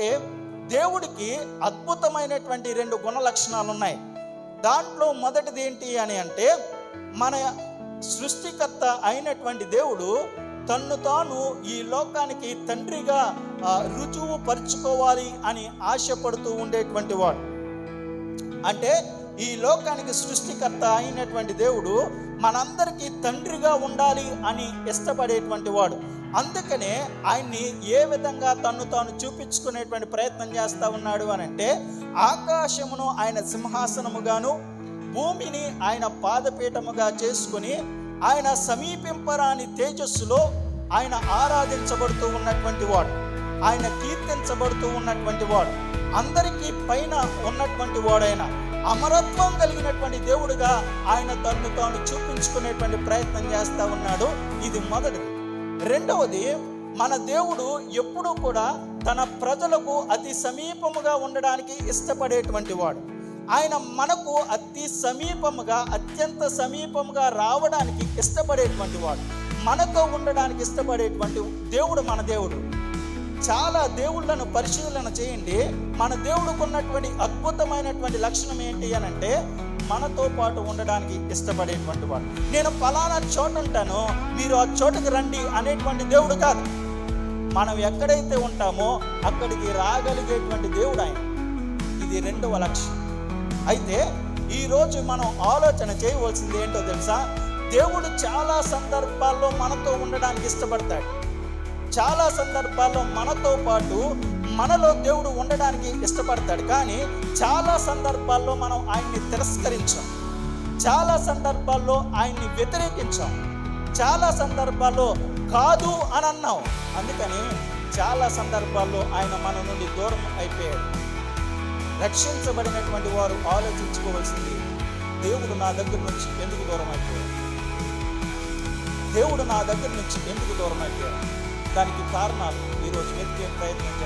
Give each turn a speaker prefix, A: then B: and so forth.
A: అయితే దేవుడికి అద్భుతమైనటువంటి రెండు గుణ లక్షణాలు ఉన్నాయి దాంట్లో మొదటిది ఏంటి అని అంటే మన సృష్టికర్త అయినటువంటి దేవుడు తన్ను తాను ఈ లోకానికి తండ్రిగా రుజువు పరుచుకోవాలి అని ఆశపడుతూ ఉండేటువంటి వాడు. అంటే ఈ లోకానికి సృష్టికర్త అయినటువంటి దేవుడు మనందరికీ తండ్రిగా ఉండాలి అని ఇష్టపడేటువంటి వాడు. అందుకనే ఆయన్ని ఏ విధంగా తను తాను చూపించుకునేటువంటి ప్రయత్నం చేస్తూ ఉన్నాడు అని అంటే ఆకాశమును ఆయన సింహాసనముగాను భూమిని ఆయన పాదపీఠముగా చేసుకుని ఆయన సమీపింపరాని తేజస్సులో ఆయన ఆరాధించబడుతూ ఉన్నటువంటి వాడు. ఆయన కీర్తించబడుతూ ఉన్నటువంటి వాడు. అందరికీ పైన ఉన్నటువంటి వాడైన అమరత్వం కలిగినటువంటి దేవుడుగా ఆయన తన్ను తాను చూపించుకునేటువంటి ప్రయత్నం చేస్తూ ఉన్నాడు. ఇది మొదటిది. రెండవది మన దేవుడు ఎప్పుడూ కూడా తన ప్రజలకు అతి సమీపముగా ఉండడానికి ఇష్టపడేటువంటి వాడు. ఆయన మనకు అతి సమీపముగా అత్యంత సమీపముగా రావడానికి ఇష్టపడేటువంటి వాడు. మనతో ఉండడానికి ఇష్టపడేటువంటి దేవుడు మన దేవుడు. చాలా దేవుళ్ళను పరిశీలన చేయండి. మన దేవుడికి ఉన్నటువంటి అద్భుతమైనటువంటి లక్షణం ఏంటి అని అంటే మనతో పాటు ఉండడానికి ఇష్టపడేటువంటి వాడు. నేను ఫలానా చోట ఉంటాను మీరు ఆ చోటుకి రండి అనేటువంటి దేవుడు కాదు. మనం ఎక్కడైతే ఉంటామో అక్కడికి రాగలిగేటువంటి దేవుడు ఆయన. ఇది రెండవ లక్ష్యం అయితే ఈరోజు మనం ఆలోచన చేయవలసింది ఏంటో తెలుసా? దేవుడు చాలా సందర్భాల్లో మనతో ఉండడానికి ఇష్టపడతాడు. చాలా సందర్భాల్లో మనతో పాటు మనలో దేవుడు ఉండడానికి ఇష్టపడతాడు. కానీ చాలా సందర్భాల్లో మనం ఆయన్ని తిరస్కరించాం. చాలా సందర్భాల్లో ఆయన్ని వ్యతిరేకించాం. చాలా సందర్భాల్లో కాదు అని అన్నాం అందుకని చాలా సందర్భాల్లో ఆయన మన నుండి దూరం అయిపోయాడు. రక్షించబడినటువంటి వారు ఆలోచించుకోవాల్సింది దేవుడు నా దగ్గర నుంచి ఎందుకు దూరం అయిపోయాడు? దేవుడు నా దగ్గర నుంచి ఎందుకు దూరం అయిపోయాడు? దానికి కారణాలు ఈరోజు వెతికే ప్రయత్నం